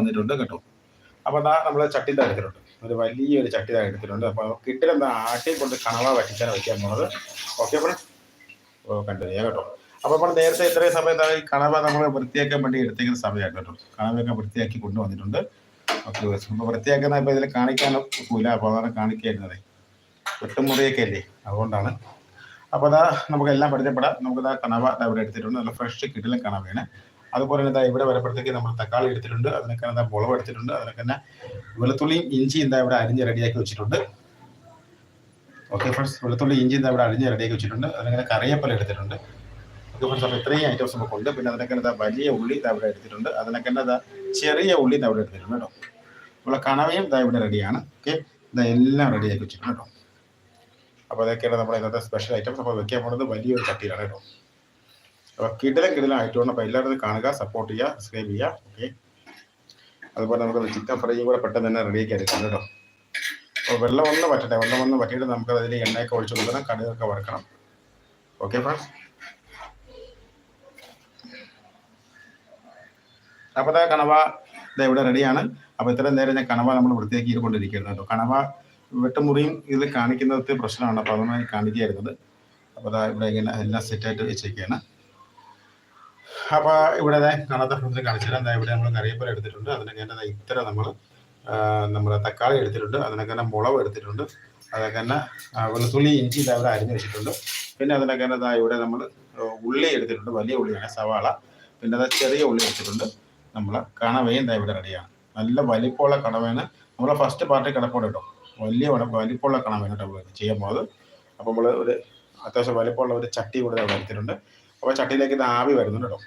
വന്നിട്ടുണ്ട് കേട്ടോ. അപ്പോൾ അതാ നമ്മൾ ചട്ടി എടുത്തിട്ടുണ്ട്. ഒരു വലിയൊരു ചട്ടി ഇതാ എടുത്തിട്ടുണ്ട്. അപ്പോൾ എന്താ ആട്ടി കൊണ്ട് കണവ വറ്റിച്ചാണ് വയ്ക്കാൻ പോകുന്നത് ഓക്കെ അപ്പോൾ ഓ കണ്ടിന്യൂ കേട്ടോ. അപ്പോൾ നമ്മൾ നേരത്തെ ഇത്രയും സമയം എന്താ ഈ കണവ നമ്മൾ വൃത്തിയാക്കാൻ വേണ്ടി എടുത്തേക്കുന്ന സമയമാണ് കേട്ടോ. കണവയൊക്കെ വൃത്തിയാക്കി കൊണ്ടുവന്നിട്ടുണ്ട്. ഓക്കെ അപ്പോൾ വൃത്തിയാക്കുന്ന ഇപ്പോൾ ഇതിൽ കാണിക്കാൻ ഒക്കില്ല അപ്പോൾ അതാണ് കാണിക്കായിരുന്നത് വെട്ടുമുറിയൊക്കെ അല്ലേ? അതുകൊണ്ടാണ്. അപ്പോൾ അതാ നമുക്ക് എല്ലാം പരിചയപ്പെടാം. നമുക്ക് ഇതാ കണവ ഇവിടെ എടുത്തിട്ടുണ്ട്. നല്ല ഫ്രഷ് കിട്ടിലും കണവയാണ്. അതുപോലെ തന്നെ ഇവിടെ വരുമ്പോഴത്തേക്ക് നമ്മൾ തക്കാളി എടുത്തിട്ടുണ്ട് അതിനൊക്കെ എന്താ മുളക് എടുത്തിട്ടുണ്ട് അതിനൊക്കെ തന്നെ വെളുത്തുള്ളിയും ഇഞ്ചി എന്താ ഇവിടെ അരിഞ്ഞ് റെഡിയാക്കി വെച്ചിട്ടുണ്ട്. ഓക്കെ ഫ്രണ്ട്സ് വെളുത്തുള്ളി ഇഞ്ചി എന്താ ഇവിടെ അരിഞ്ഞ് റെഡിയാക്കി വെച്ചിട്ടുണ്ട് അതിനങ്ങനെ കറിയപ്പല എടുത്തിട്ടുണ്ട്. ഓക്കെ ഫ്രണ്ട്സ് അപ്പോൾ ഇത്രയും ഐറ്റംസ് നമുക്ക് ഉണ്ട്. പിന്നെ അതിനൊക്കെ എന്താ വലിയ ഉള്ളി ഇതാ ഇവിടെ എടുത്തിട്ടുണ്ട്. അതിനൊക്കെ എന്താ ചെറിയ ഉള്ളി ഇതാ ഇവിടെ എടുത്തിട്ടുണ്ട് കേട്ടോ. നമ്മളെ കണവയും ഇതാ ഇവിടെ റെഡിയാണ്. ഓക്കെ ഇതാ എല്ലാം റെഡിയാക്കി വെച്ചിട്ടുണ്ട് കേട്ടോ. അപ്പോൾ അതൊക്കെയാണ് നമ്മുടെ ഇന്നത്തെ സ്പെഷ്യൽ ഐറ്റംസ് അപ്പോൾ വെക്കാൻ പോകുന്നത് വലിയൊരു ചട്ടിയിലാണ് കേട്ടോ. അപ്പോൾ കിടിലം കിടിലം ആയിട്ടുണ്ട് അപ്പോൾ എല്ലാവരും കാണുക സപ്പോർട്ട് ചെയ്യുക സബ്സ്ക്രൈബ് ചെയ്യുക. ഓക്കെ അതുപോലെ നമുക്ക് ചിക്കൻ ഫ്രൈയും കൂടെ പെട്ടെന്ന് തന്നെ റെഡിയാക്കി എടുക്കാം കേട്ടോ. അപ്പോൾ വെള്ളം ഒന്ന് വറ്റട്ടെ. വെള്ളം ഒന്ന് വറ്റിയിട്ട് നമുക്ക് അതിൽ എണ്ണയൊക്കെ ഒഴിച്ചു കൊടുക്കണം കടുകൊക്കെ വറക്കണം. ഓക്കെ ഫ്രണ്ട്സ് അപ്പോൾ ദാ കണവ ഇതാ ഇവിടെ റെഡിയാണ് അപ്പോൾ ഇത്രയും നേരം ഞാൻ കണവ നമ്മൾ വൃത്തിയാക്കി കൊണ്ടിരിക്കുന്നത് കേട്ടോ. കണവ വെട്ടുമുറിയും ഇതിൽ കാണിക്കുന്നത് പ്രശ്നമാണ്. അപ്പോൾ അതൊന്നും കാണിക്കുകയായിരുന്നത് അപ്പോൾ അതാ ഇവിടെ ഇങ്ങനെ എല്ലാം സെറ്റായിട്ട് വെച്ചേക്കാണ്. അപ്പോൾ ഇവിടെ കാണാത്ത ഫ്രണ്ട്സിനെ കാണിച്ചുതരാം എന്താ ഇവിടെ നമ്മൾ കറിയപ്പല എടുത്തിട്ടുണ്ട്. അതിനൊക്കെ തന്നെ ഇത്ര നമ്മൾ നമ്മുടെ തക്കാളി എടുത്തിട്ടുണ്ട്. അതിനൊക്കെ തന്നെ മുളവ് എടുത്തിട്ടുണ്ട്. അതൊക്കെ തന്നെ വെളുത്തുള്ളി ഇഞ്ചി ഇതാ അരിഞ്ഞ് വെച്ചിട്ടുണ്ട്. പിന്നെ അതിനൊക്കെ തന്നെ ഇവിടെ നമ്മൾ ഉള്ളി എടുത്തിട്ടുണ്ട്. വലിയ ഉള്ളിയാണ് സവാള. പിന്നെ അത് ചെറിയ ഉള്ളി എടുത്തിട്ടുണ്ട്. നമ്മൾ കണവയും ഇതാ ഇവിടെ റെഡിയാണ് നല്ല വലിപ്പമുള്ള കണവയാണ്. നമ്മൾ ഫസ്റ്റ് പാർട്ടി കിടപ്പോടെ കേട്ടോ. വലിയ വലിപ്പമുള്ള കണവയാണ് കേട്ടോ ചെയ്യാൻ പോകുന്നത് അപ്പോൾ നമ്മൾ ഒരു അത്യാവശ്യം വലിപ്പമുള്ള ഒരു ചട്ടി കൂടെ എടുത്തിട്ടുണ്ട്. അപ്പോൾ ചട്ടിയിലേക്ക് ഇത് ആവി വരുന്നുണ്ട് കേട്ടോ.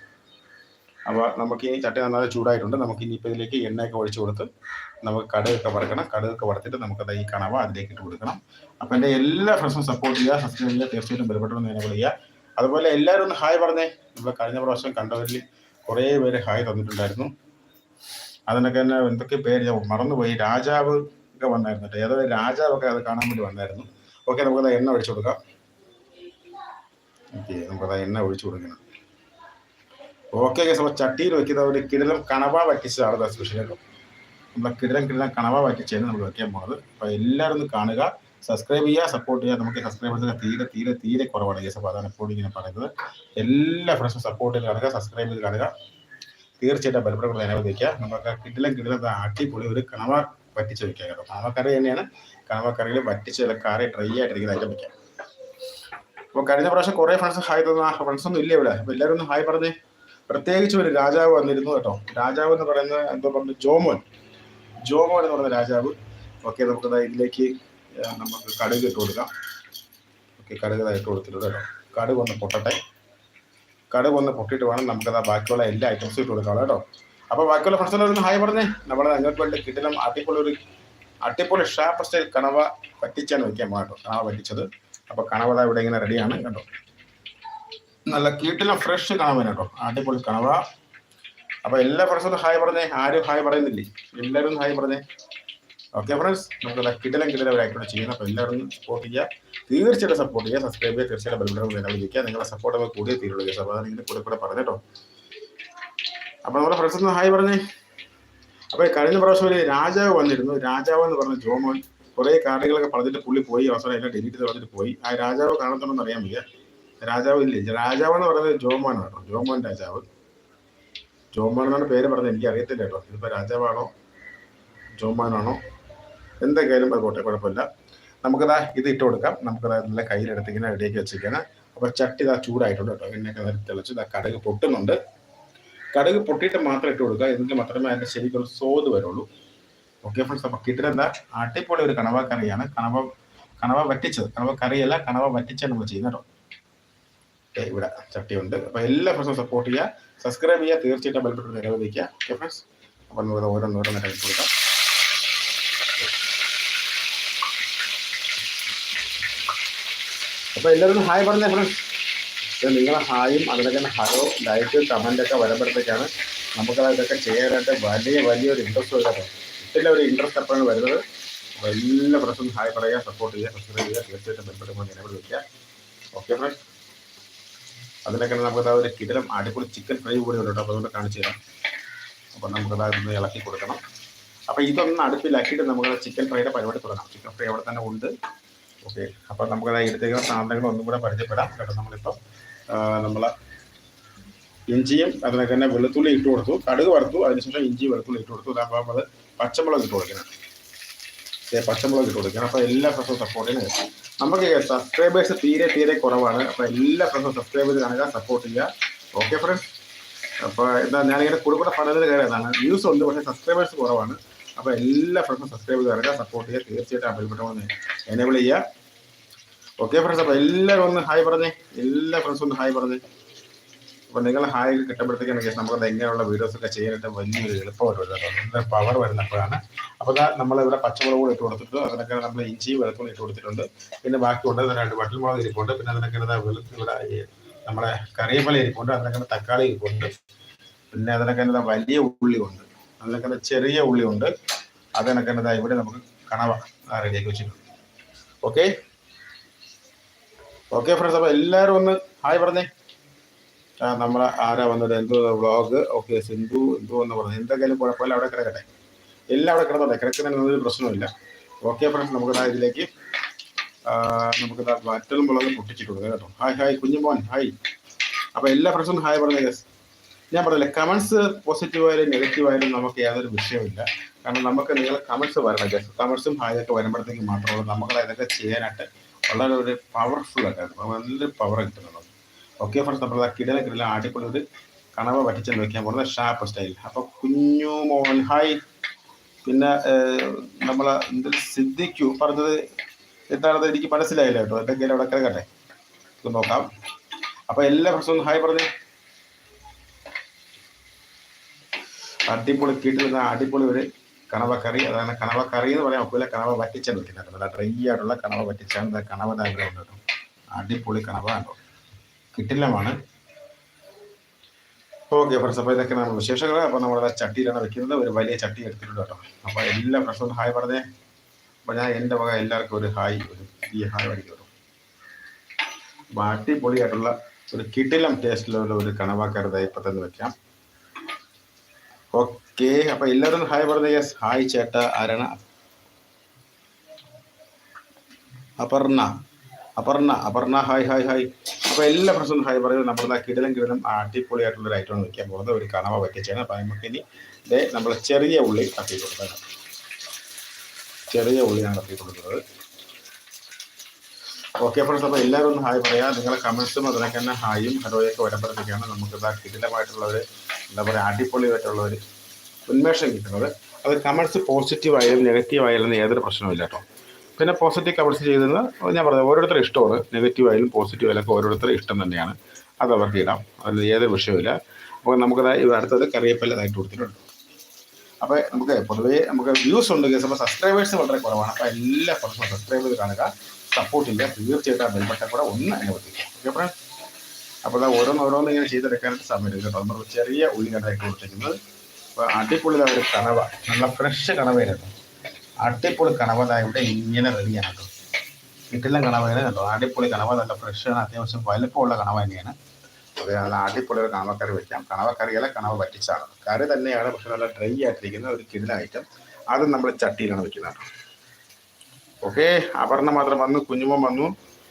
അപ്പോൾ നമുക്ക് ഇനി ചട്ടി നന്നായി ചൂടായിട്ടുണ്ട്. നമുക്ക് ഇനിയിപ്പോൾ ഇതിലേക്ക് എണ്ണയൊക്കെ ഒഴിച്ചു കൊടുത്ത് നമുക്ക് കടുകൊക്കെ വറക്കണം. കടുകൊക്കെ വറുത്തിട്ട് നമുക്കത് ഈ കണവ അതിലേക്ക് ഇട്ട് കൊടുക്കണം. അപ്പോൾ എന്റെ എല്ലാ ഫ്രണ്ട്സും സപ്പോർട്ട് ചെയ്യുക. സബ്സ്ക്രൈബ് തീർച്ചയായിട്ടും ബലപ്പെട്ടെന്ന് എന്നെ വിളിക്കുക. അതുപോലെ എല്ലാവരും ഒന്ന് ഹായ് പറഞ്ഞേ. നമ്മൾ കഴിഞ്ഞ പ്രാവശ്യം കണ്ടവരിൽ കുറേ പേര് ഹായ് തന്നിട്ടുണ്ടായിരുന്നു. അതിനൊക്കെ തന്നെ എന്തൊക്കെ പേര് ഞാൻ മറന്നുപോയി. രാജാവ് ഒക്കെ വന്നായിരുന്നു കേട്ടോ. ഏതോ രാജാവൊക്കെ അത് കാണാൻ വേണ്ടി വന്നായിരുന്നു. ഓക്കെ നമുക്കത് എണ്ണ ഒഴിച്ചു കൊടുക്കാം. ഓക്കെ നമുക്കത് എണ്ണ ഒഴിച്ചു കൊടുക്കണം. ഓക്കെ അപ്പോൾ ചട്ടിയിൽ വെക്കുന്ന ഒരു കിടലം കണവ വറ്റിച്ചതാണ് സ്പെഷ്യൽ കേട്ടോ കിടലം കിടിലം കണവ വറ്റിച്ചാണ് നമ്മൾ വെക്കാൻ പോകുന്നത് അപ്പോൾ എല്ലാവരും ഒന്ന് കാണുക സബ്സ്ക്രൈബ് ചെയ്യുക സപ്പോർട്ട് ചെയ്യുക. നമുക്ക് സബ്സ്ക്രൈബേഴ്സ് തീരെ തീരെ തീരെ കുറവാണ് കേസ് അപ്പോൾ അതാണ് എപ്പോഴും ഇങ്ങനെ പറയുന്നത്. എല്ലാ ഫ്രണ്ട്സും സപ്പോർട്ട് ചെയ്ത് കാണുക സബ്സ്ക്രൈബ് ചെയ്ത് കാണുക. തീർച്ചയായിട്ടും ബലപ്പെടുന്ന അനുവദിക്കുക നമുക്ക് കിടിലം കിടിലം അടിപൊളി ഒരു കണവ വറ്റിച്ച് വയ്ക്കുക കേട്ടോ. കണവക്കറി തന്നെയാണ്. കണവക്കറിയിൽ വറ്റിച്ച് കറി ഡ്രൈ ആയിട്ടിരിക്കുന്ന ഐറ്റം വയ്ക്കാം അപ്പോൾ കഴിഞ്ഞ പ്രാവശ്യം കുറേ ഫ്രണ്ട്സ് ഹായ് തന്നു ആ ഫ്രണ്ട്സ് ഒന്നും ഇല്ല ഇവിടെ. അപ്പോൾ എല്ലാവരും ഒന്ന് ഹായ് പറഞ്ഞേ. പ്രത്യേകിച്ച് ഒരു രാജാവ് വന്നിരുന്നു കേട്ടോ. രാജാവ് എന്ന് പറയുന്നത് എന്താ പറഞ്ഞു? ജോമോൻ. ജോമോൻ എന്ന് പറയുന്ന രാജാവ്. ഓക്കെ നമുക്ക് ഇതിലേക്ക് നമുക്ക് കടുക് ഇട്ട് കൊടുക്കാം. ഓക്കെ കടുക് ഇട്ട് കൊടുത്തിട്ടുണ്ട് കേട്ടോ. കടുക് ഒന്ന് പൊട്ടട്ടെ. കടുക് ഒന്ന് പൊട്ടിയിട്ട് വേണം നമുക്കത് ബാക്കിയുള്ള എല്ലാ ഐറ്റംസും ഇട്ട് കൊടുക്കാം കേട്ടോ. അപ്പോൾ ബാക്കിയുള്ള ഫ്രണ്ട്സിനൊന്ന് ഹായ് പറഞ്ഞേ. നമ്മുടെ നിങ്ങൾക്ക് വേണ്ടി കിട്ടിലും അടിപൊളി ഒരു അടിപൊളി ഷാപ്പ് സ്റ്റൈൽ കണവ പറ്റിച്ചാണ് വെക്കാൻ പോകാം കേട്ടോ. കണവ പറ്റിച്ചത്. അപ്പോൾ കണവ ഇവിടെ ഇങ്ങനെ റെഡിയാണ് കേട്ടോ. നല്ല കീട്ടിലും ഫ്രഷ് കണവ കേട്ടോ. അടിപൊളി കണവ അപ്പൊ എല്ലാ ഫ്രണ്ട്സും ഹായ് പറഞ്ഞേ. ആരും ഹായ് പറയുന്നില്ലേ? എല്ലാവരും ഹായ് പറഞ്ഞേ. ഓക്കെ ഫ്രണ്ട്സ് നമുക്ക് കിടലം കിടലം ആയിക്കോട്ടെ ചെയ്യുന്നത് അപ്പോൾ എല്ലാവരും സപ്പോർട്ട് ചെയ്യുക. തീർച്ചയായിട്ടും സപ്പോർട്ട് ചെയ്യുക. സബ്സ്ക്രൈബ് ചെയ്യുക. തീർച്ചയായിട്ടും ബെൽബട്ടൺ വിളിക്കുക നിങ്ങളെ സപ്പോർട്ട് നമുക്ക് കൂടിയേ തീരുള്ളൂ. കേസ് അപ്പോൾ അതിങ്ങനെ കൂടെ കൂടെ പറഞ്ഞേട്ടോ അപ്പോൾ നമ്മുടെ ഫ്രണ്ട്സ് ഒന്ന് ഹായ് പറഞ്ഞേ. അപ്പോൾ കഴിഞ്ഞ പ്രാവശ്യം ഒരു രാജാവ് വന്നിരുന്നു. രാജാവ് എന്ന് പറഞ്ഞ ജോമോൻ കുറേ കാർഡുകളൊക്കെ പറഞ്ഞിട്ട് പുള്ളി പോയി. അവസാനം എല്ലാം ഡിലീറ്റ് ചെയ്ത് പറഞ്ഞിട്ട് പോയി. ആ രാജാവ് കാണത്തുണ്ടെന്ന് അറിയാൻ വയ്യ. രാജാവ് ഇല്ലേ രാജാവ് എന്ന് പറയുന്നത് ജോമോൻ ആണോ ജോമോൻ രാജാവ്. ജോമോൻ എന്നാണ് പേര് പറഞ്ഞത്. എനിക്ക് അറിയത്തില്ല കേട്ടോ. ഇതിപ്പോൾ രാജാവാണോ? ജോമാനാണോ എന്തൊക്കെയായാലും അത് പോട്ടെ കുഴപ്പമില്ല. നമുക്കതാ ഇത് ഇട്ട് കൊടുക്കാം. നമുക്കത് നല്ല കയ്യിലെടുത്ത് ഇങ്ങനെ റെഡിയാക്കി വെച്ചിരിക്കുകയാണ്. അപ്പോൾ ചട്ടി ഇതാ ചൂടായിട്ടുണ്ട് കേട്ടോ. എണ്ണയൊക്കെ തിളച്ച് ഇതാ കടുക് പൊട്ടുന്നുണ്ട്. കടുക് പൊട്ടിയിട്ട് മാത്രം ഇട്ട് കൊടുക്കുക. എന്നിട്ട് മാത്രമേ അതിന്റെ ശരിക്കുള്ള സ്വാദ് വരുള്ളൂ. ഓക്കെ ഫ്രണ്ട്സ് അപ്പോൾ കിട്ടുന്ന അടിപൊളി ഒരു കണവ കറിയാണ്. കണവ കണവ വറ്റിച്ചത്. കണവ കറിയല്ല കണവ വറ്റിച്ചാണ് നമ്മൾ ചെയ്യുന്നത് കേട്ടോ. ഇവിടെ ചട്ടിയുണ്ട്. അപ്പോൾ എല്ലാ ഫ്രണ്ട്സും സപ്പോർട്ട് ചെയ്യുക. സബ്സ്ക്രൈബ് ചെയ്യുക. തീർച്ചയായിട്ടും ബെൽബട്ടൺ നിലവിളിക്കുക ഓക്കെ ഫ്രണ്ട്സ് അപ്പോൾ നമുക്ക് ഓരോന്ന് ഓരോന്നായിട്ട് ഇട്ട് കൊടുക്കാം. അപ്പോൾ എല്ലാവരും ഹായ് പറഞ്ഞേ ഫ്രണ്ട്സ് നിങ്ങളെ ഹായും അതിനെ തന്നെ ഹലോ ലൈക്ക് കമന്റൊക്കെ വരുമ്പോഴത്തേക്കാണ് നമുക്ക് അതൊക്കെ ചെയ്യാനായിട്ട് വലിയ വലിയൊരു ഇൻട്രസ്റ്റ് വരുന്നത് ഇല്ല ഒരു ഇൻട്രസ്റ്റ് അപ്പോഴാണ് വരുന്നത്. അപ്പോൾ എല്ലാ ഫ്രണ്ട്സും ഹായ് പറയുക സപ്പോർട്ട് ചെയ്യുക സബ്സ്ക്രൈബ് ചെയ്യുക. തീർച്ചയായിട്ടും ബന്ധപ്പെട്ട് നിലവിൽ വയ്ക്കുക ഓക്കെ ഫ്രണ്ട്സ് അതിനൊക്കെ നമുക്ക് ഒരു കിടലം അടിപൊളി ചിക്കൻ ഫ്രൈ കൂടി ഉണ്ട് കേട്ടോ. അപ്പോൾ അതുകൊണ്ട് കാണിച്ചു തരാം. അപ്പോൾ നമുക്കത് ഒന്ന് ഇളക്കി കൊടുക്കണം. അപ്പോൾ ഇതൊന്ന് അടുപ്പിലാക്കിയിട്ട് നമുക്ക് ചിക്കൻ ഫ്രൈയുടെ പരിപാടി തുടങ്ങാം. ചിക്കൻ ഫ്രൈ അവിടെ തന്നെ ഉണ്ട്. ഓക്കെ അപ്പോൾ നമുക്കത് എടുത്തേക്കുന്ന സാധനങ്ങൾ ഒന്നും കൂടെ പരിചയപ്പെടാം. കേട്ടോ നമ്മളിപ്പോൾ നമ്മൾ ഇഞ്ചിയും അതിനൊക്കെ തന്നെ വെളുത്തുള്ളി ഇട്ട് കൊടുത്തു. കടുക് വറുത്തു. അതിനുശേഷം ഇഞ്ചി വെളുത്തുള്ളി ഇട്ട് കൊടുത്തു. അപ്പോൾ നമ്മൾ പച്ചമുളക് ഇട്ട് കൊടുക്കണം. പച്ചമുളക് ഇട്ട് കൊടുക്കണം. അപ്പോൾ എല്ലാ ഫ്രഷും സപ്പോർട്ട് ചെയ്യുന്നത് നമുക്ക് സബ്സ്ക്രൈബേഴ്സ് തീരെ തീരെ കുറവാണ്. അപ്പോൾ എല്ലാ ഫ്രണ്ട്സും സബ്സ്ക്രൈബ് ചെയ്ത് കാണുക സപ്പോർട്ട് ചെയ്യുക. ഓക്കെ ഫ്രണ്ട്സ് അപ്പോൾ എന്താ ഞാനിങ്ങനെ കൂടെ കൂടെ കയറിയതാണ് വ്യൂസ് ഉണ്ട് പക്ഷേ സബ്സ്ക്രൈബേഴ്സ് കുറവാണ്. അപ്പോൾ എല്ലാ ഫ്രണ്ട്സും സബ്സ്ക്രൈബ് ചെയ്ത് കാണുക സപ്പോർട്ട് ചെയ്യുക തീർച്ചയായിട്ടും ബന്ധപ്പെട്ട എനേബിൾ ചെയ്യുക. ഓക്കെ ഫ്രണ്ട്സ് അപ്പോൾ എല്ലാവരും ഒന്ന് ഹായ് പറഞ്ഞേ. എല്ലാ ഫ്രണ്ട്സും ഒന്ന് ഹായ് പറഞ്ഞേ. അപ്പോൾ നിങ്ങൾ ഹായ് കിട്ടുമ്പോഴത്തേക്കാണ് നമുക്ക് എങ്ങനെയുള്ള വീഡിയോസ് ഒക്കെ ചെയ്യാനായിട്ട് വലിയൊരു എളുപ്പമായിട്ട് വരുന്നത് പവർ വരുന്നപ്പോഴാണ്. അപ്പോൾ നമ്മൾ ഇവിടെ പച്ചമുളക് കൂടെ ഇട്ട് കൊടുത്തിട്ട് അതിനൊക്കെ നമ്മൾ ഇഞ്ചി വെളുത്തുള്ളി ഇട്ട് കൊടുത്തിട്ടുണ്ട്. പിന്നെ ബാക്കിയുണ്ട് രണ്ട് വട്ടൽമുളക് ഇരിപ്പുണ്ട്. പിന്നെ അതിനൊക്കെ ഇവിടെ നമ്മുടെ കറിവേപ്പില ഇരിപ്പുണ്ട്. അതിനൊക്കെ തക്കാളി ഇരിപ്പുണ്ട്. പിന്നെ അതിനൊക്കെ എന്താ വലിയ ഉള്ളി ഉണ്ട്. അതിനൊക്കെ ചെറിയ ഉള്ളി ഉണ്ട്. അതിനൊക്കെ എന്താ ഇവിടെ നമുക്ക് കണവ റെഡിയാക്കി വെച്ചിട്ടുണ്ട്. ഓക്കെ ഓക്കെ ഫ്രണ്ട്സ് അപ്പോൾ എല്ലാവരും ഒന്ന് ഹായ് പറഞ്ഞേ. നമ്മളെ ആരാ വന്നത്? എന്തോ വ്ളോഗ്? ഓക്കെ സിന്ധു എന്തോ എന്ന് പറഞ്ഞു. എന്തെങ്കിലും കുഴപ്പമില്ല അവിടെ കിടക്കട്ടെ. എല്ലാം അവിടെ കിടന്നോട്ടെ കിടക്കുന്നതിന് ഒരു പ്രശ്നമില്ല ഓക്കെ ഫ്രണ്ട്സ് നമുക്ക് ഇതിലേക്ക് നമുക്ക് വറ്റലും മുളക് പൊട്ടിച്ചിട്ടുണ്ട് കേട്ടോ. Hi hi Kunjumon hi. അപ്പോൾ എല്ലാ ഫ്രണ്ട്സും ഹായ് പറഞ്ഞ കേസ് ഞാൻ പറഞ്ഞില്ല കമൻസ് പോസിറ്റീവ് ആയാലും നെഗറ്റീവ് ആയാലും നമുക്ക് യാതൊരു വിഷയമില്ല കാരണം നമുക്ക് നിങ്ങൾ കമൻസ് വരണം ഗസ് കമൻസും ഹായ് ഒക്കെ വരുമ്പോഴത്തേക്ക് മാത്രമേ നമുക്ക് ഇതൊക്കെ ചെയ്യാനായിട്ട് വളരെ ഒരു പവർഫുൾ ആയിട്ട് നല്ലൊരു പവർ കിട്ടുന്നത് ഓക്കെ ഫ്രണ്ട്സ് നമ്മൾ കിടല കിടല ഒരു കണവ വറ്റിച്ചെന്ന് വെക്കാൻ പോകുന്നത് ഷാപ്പ് സ്റ്റൈൽ അപ്പോൾ കുഞ്ഞു മോഹൻ ഹായ് പിന്നെ നമ്മൾ സിദ്ധിക്കു പറഞ്ഞത് എന്താണത് എനിക്ക് മനസ്സിലായില്ല കേട്ടോ. എന്തെങ്കിലും അവിടെ കിടക്കട്ടെ? ഇത് നോക്കാം. അപ്പോൾ എല്ലാ ഫ്രണ്ട്സും ഹായ് പറഞ്ഞു. അടിപൊളി കിട്ടുന്ന അടിപൊളി ഒരു കണവ കറി. അതാണ് കണവ കറി എന്ന് പറയാൻ ഒക്കില്ല. കണവ വറ്റിച്ചാണ് വെക്കുന്നത്. നല്ല ഡ്രൈ ആയിട്ടുള്ള കണവ വറ്റിച്ചാണ് കണവ ആഗ്രഹം കേട്ടോ. അടിപൊളി കണവ ഉണ്ടോ കിട്ടില്ലമാണ്. ഓക്കെ ഫ്രണ്ട്സ് അപ്പോൾ ഇതൊക്കെ നമ്മുടെ വിശേഷങ്ങൾ അപ്പോൾ നമ്മുടെ ചട്ടിയിലാണ് വെക്കുന്നത്. ഒരു വലിയ ചട്ടി എടുത്തിട്ടുണ്ട് കേട്ടോ. അപ്പോൾ എല്ലാ ഫ്രണ്ട്സും ഹായ് പറഞ്ഞേ. അപ്പോൾ ഞാൻ എന്റെ വക എല്ലാവർക്കും ഒരു ഹായ് ഒരു ഈ ഹായ് പഠിക്കും അപ്പോൾ അടിപൊളിയായിട്ടുള്ള ഒരു കിടിലം ടേസ്റ്റിലുള്ള ഒരു കണവാക്കരുത് ഇപ്പം തന്നെ വെക്കാം. ഓക്കെ അപ്പോൾ എല്ലാവരും ഹായ് പറഞ്ഞേ. യെസ് ഹായ് ചേട്ട ആരാണ്? Aparna. Aparna Aparna hi hi hi. അപ്പോൾ എല്ലാ പ്രശ്നവും ഹായ് പറയുന്നത് നമ്മൾ കിടലും കിടലും അടിപൊളിയായിട്ടുള്ള ഒരു ഐറ്റമാണ് വെക്കാൻ പോകുന്നത്. ഒരു കണവ വറ്റിച്ചാണ് അപ്പോൾ നമുക്ക് ഇനി ഇതേ നമ്മൾ ചെറിയ ഉള്ളി തട്ടി കൊടുക്കണം ചെറിയ ഉള്ളിയാണ് തട്ടി കൊടുക്കുന്നത്. ഓക്കെ ഫ്രണ്ട്സ് അപ്പോൾ എല്ലാവരും ഒന്ന് ഹായ് പറയാം. നിങ്ങളെ കമൻസും അതിനൊക്കെ തന്നെ ഹായും ഹലോയൊക്കെ വരുമ്പോഴത്തേക്കാണ് നമുക്ക് ഇതാ കിടിലമായിട്ടുള്ള ഒരു എന്താ പറയുക അടിപൊളിയായിട്ടുള്ള ഒരു ഉന്മേഷം കിട്ടുന്നത്. അത് കമൻസ് പോസിറ്റീവ് ആയാലും നെഗറ്റീവ് ആയാലും യാതൊരു പ്രശ്നമില്ല കേട്ടോ. പിന്നെ പോസിറ്റീവ് കമൻസ് ചെയ്തെന്ന് ഞാൻ പറഞ്ഞത് ഓരോരുത്തരുടെ ഇഷ്ടമാണ്. നെഗറ്റീവ് ആയാലും പോസിറ്റീവ് ആയാലും ഓരോരുത്തരും ഇഷ്ടം തന്നെയാണ്. അത് അവർക്ക് ഇടാം. അതിൽ ഏതൊരു വിഷയമില്ല അപ്പോൾ നമുക്കത് അടുത്തത് കറിയപ്പല്ലതായിട്ട് കൊടുത്തിട്ടുണ്ട്. അപ്പോൾ നമുക്ക് പൊതുവേ നമുക്ക് വ്യൂസ് ഉണ്ട് കേസ് അപ്പോൾ സബ്സ്ക്രൈബേഴ്സ് വളരെ കുറവാണ്. അപ്പോൾ എല്ലാ പ്രശ്നവും സബ്സ്ക്രൈബ് ചെയ്ത് കാണുക. സപ്പോർട്ട് ചെയ്യുക. തീർച്ചയായിട്ടും ആ ബെൽബട്ടൺ കൂടെ ഒന്ന് അനുവദിക്കുക ഓക്കെ ഫ്രണ്ട് അപ്പോൾ അത് ഓരോന്ന് ഇങ്ങനെ ചെയ്തെടുക്കാനായിട്ട് സമയം കേട്ടോ. നമ്മൾ ചെറിയ ഉള്ളി കൊടുത്തിരിക്കുന്നത്. അപ്പോൾ അടിപൊളി ഒരു കണവ. നല്ല ഫ്രഷ് കണവയാണ് അടിപൊളി കണവ ഇവിടെ ഇങ്ങനെ റെഡിയാണ് കേട്ടോ. കിട്ടില്ല കണവയാണ് കണ്ടോ? അടിപൊളി കണവ നല്ല ഫ്രഷാണ് അത്യാവശ്യം വലുപ്പമുള്ള കണവ തന്നെയാണ്. അത് നല്ല അടിപൊളി ഒരു കണവക്കറി വെക്കാം. കണവക്കറിയല്ല കണവ വറ്റിച്ചാണ് കറി തന്നെയാണ് പക്ഷെ നല്ല ഡ്രൈ ആയിട്ടിരിക്കുന്ന ഒരു കിടില ഐറ്റം അത് നമ്മൾ ചട്ടിയിലാണ് വെക്കുന്നത് ഓക്കെ അപർണ മാത്രം വന്നു കുഞ്ഞുമോൻ വന്നു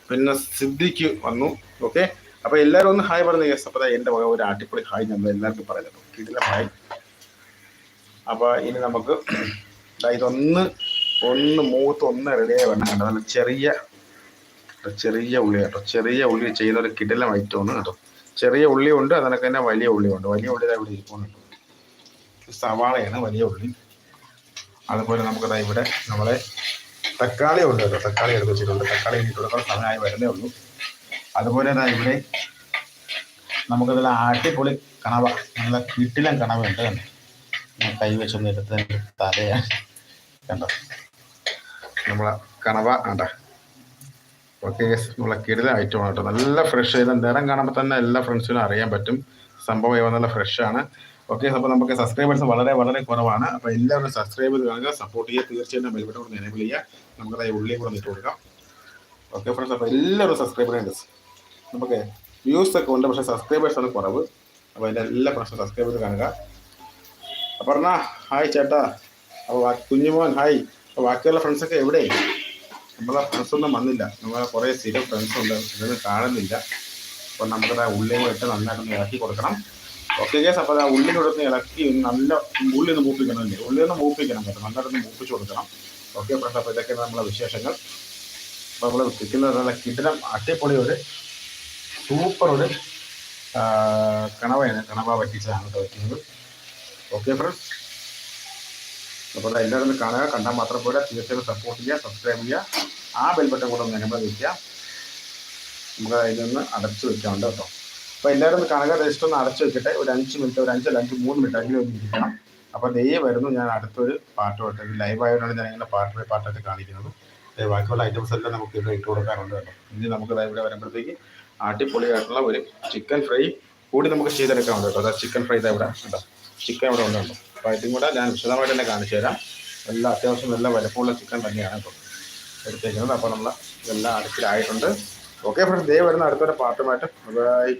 പിന്നെ സിദ്ധിക്ക് വന്നു. ഓക്കെ അപ്പോൾ എല്ലാവരും ഒന്ന് ഹായ് പറഞ്ഞു കേസ് അപ്പോൾ എന്റെ വക ഒരു അടിപൊളി ഹായ് നമ്മൾ എല്ലാവർക്കും പറയുന്നത് കിടില ഹായ് അപ്പോൾ ഇനി നമുക്ക് ഇതൊന്ന് ഒന്ന് മൂത്ത് ഒന്ന് റെഡിയായി വരണം കേട്ടോ. നല്ല ചെറിയ ചെറിയ ഉള്ളി കേട്ടോ. ചെറിയ ഉള്ളി ചെയ്യുന്ന ഒരു കിടിലം ഐറ്റമാണ് കേട്ടോ. ചെറിയ ഉള്ളി ഉണ്ട് അതിനൊക്കെ തന്നെ വലിയ ഉള്ളി ഉണ്ട്. വലിയ ഉള്ളി ഇവിടെ ഇരിക്കുന്നുണ്ട് സവാളയാണ് വലിയ ഉള്ളി. അതുപോലെ നമുക്കതാ ഇവിടെ നമ്മളെ തക്കാളി ഉണ്ട് കേട്ടോ. തക്കാളി എടുത്ത് വെച്ചിട്ടുണ്ട്. തക്കാളി ഇട്ട് കൊടുക്കാൻ സമയമായി വരുന്നേ ഉള്ളൂ. അതുപോലെ തന്നെ ഇവിടെ നമുക്കതിൽ ആട്ടിപ്പൊളി കണവ. നല്ല കിട്ടിലം കണവ ഉണ്ട്. കൈ വെച്ചൊന്ന് എടുത്ത് തലയാണ് കണ്ടോ? നമ്മളെ കണവ ആണ്ട. ഓക്കെ നമ്മളെ കിടില ഐറ്റമാണ് കേട്ടോ. നല്ല ഫ്രഷ് ആയത് നേരം കാണുമ്പോൾ തന്നെ എല്ലാ ഫ്രണ്ട്സിനും അറിയാൻ പറ്റും. സംഭവം നല്ല ഫ്രഷ് ആണ്. ഓക്കെ അപ്പോൾ നമുക്ക് സബ്സ്ക്രൈബേഴ്സ് വളരെ വളരെ കുറവാണ്. അപ്പോൾ എല്ലാവരും സബ്സ്ക്രൈബ് ചെയ്ത് കാണുക സപ്പോർട്ട് ചെയ്യുക. തീർച്ചയായിട്ടും ബെൽബട്ടൺ കൂടെ എനേബിൾ ചെയ്യുക. നമുക്കത് ഉള്ളിൽ കൂടെ ഇട്ട് കൊടുക്കാം. ഓക്കെ ഫ്രണ്ട്സ് അപ്പോൾ എല്ലാവരും സബ്സ്ക്രൈബ് ചെയ്യേണ്ടത് നമുക്ക് വ്യൂസ് ഒക്കെ ഉണ്ട് പക്ഷേ സബ്സ്ക്രൈബേഴ്സ് ആണ് കുറവ്. അപ്പോൾ അതിന്റെ എല്ലാ പ്രശ്നം സബ്സ്ക്രൈബ് ചെയ്ത് കാണുക. അപർണ ഹായ് ചേട്ടാ. അപ്പോൾ കുഞ്ഞുമോൻ ഹായ്. അപ്പോൾ ബാക്കിയുള്ള ഫ്രണ്ട്സൊക്കെ എവിടെ? നമ്മളെ ഫ്രണ്ട്സൊന്നും വന്നില്ല. നമ്മളെ കുറേ സ്ഥിരം ഫ്രണ്ട്സ് ഉണ്ട്. ഇതൊന്നും കാണുന്നില്ല. അപ്പോൾ നമുക്കത് ഉള്ളിൽ ഇട്ട് നന്നായിട്ടൊന്ന് ഇളക്കി കൊടുക്കണം. ഓക്കെ കേസ് അപ്പോൾ ആ ഉള്ളിലൊടുന്ന് ഇളക്കി ഒന്ന് നല്ല ഉള്ളി ഒന്ന് മൂപ്പിക്കണം അല്ലേ ഉള്ളി ഒന്ന് മൂപ്പിക്കണം കേട്ടോ. നന്നായിട്ടൊന്ന് മൂപ്പിച്ച് കൊടുക്കണം. ഓക്കെ ഫ്രണ്ട്സ് അപ്പോൾ ഇതൊക്കെയാണ് നമ്മളെ വിശേഷങ്ങൾ. അപ്പോൾ നമ്മൾ വെക്കുന്നത് നല്ല കിടിലം അട്ടിപ്പൊളി ഒരു സൂപ്പർ ഒരു ആ, കണവയാണ്. കണവ പറ്റിച്ചതാണ് കേട്ടോ വയ്ക്കുന്നത് ഓക്കെ ഫ്രണ്ട്സ് അപ്പോൾ എല്ലാവരും ഒന്ന് കാണുക കണ്ടാൽ മാത്രം പോരാ. തീർച്ചയായും സപ്പോർട്ട് ചെയ്യുക സബ്സ്ക്രൈബ് ചെയ്യുക. ആ ബെൽ ബട്ടൺ കൂടെ ഒന്ന് എനബിൾ വയ്ക്കുക നമുക്ക് ഇതൊന്ന് അടച്ചു വെക്കാറുണ്ട് കേട്ടോ. അപ്പോൾ എല്ലാവരും ഒന്ന് കാണുക രജിസ്റ്റർ ഒന്ന് അടച്ചു വെക്കട്ടെ. ഒരു അഞ്ച് മിനിറ്റ് ഒരു അഞ്ചല്ല അഞ്ച് മൂന്ന് മിനിറ്റ് അഞ്ച് ഒന്ന് ഇരിക്കണം. അപ്പോൾ ദേ വരുന്നു ഞാൻ അടുത്തൊരു പാട്ടുമായിട്ട് ലൈവ് ആയതുകൊണ്ടാണ് ഞാൻ ഇങ്ങനെ പാട്ട് ബൈ പാട്ടൊക്കെ കാണിക്കുന്നത്. ബാക്കിയുള്ള ഐറ്റംസ് എല്ലാം നമുക്ക് ഇവിടെ ഇട്ട് കൊടുക്കാറുണ്ട് കേട്ടോ. ഇനി നമുക്ക് ഇവിടെ വരുമ്പോഴത്തേക്ക് അടിപൊളിയായിട്ടുള്ള ഒരു ചിക്കൻ ഫ്രൈ കൂടി നമുക്ക് ചെയ്തെടുക്കാറുണ്ട് കേട്ടോ. അതായത് ചിക്കൻ ഫ്രൈ ഇതാ ഇവിടെ കേട്ടോ ചിക്കൻ ഇവിടെ ഉണ്ട് അപ്പോൾ ഇതും കൂടെ ഞാൻ വിശദമായിട്ട് തന്നെ കാണിച്ചു തരാം. നല്ല അത്യാവശ്യം നല്ല വലുപ്പമുള്ള ചിക്കൻ തന്നെയാണ് ഇപ്പോൾ എടുത്തേക്കുന്നത്. അപ്പോൾ നമ്മൾ ഇതെല്ലാം അടുപ്പിലായിട്ടുണ്ട്. ഓക്കെ ഫ്രണ്ട്സ് ദേ വരുന്ന അടുത്തൊരു പാർട്ടുമായിട്ട് ബൈ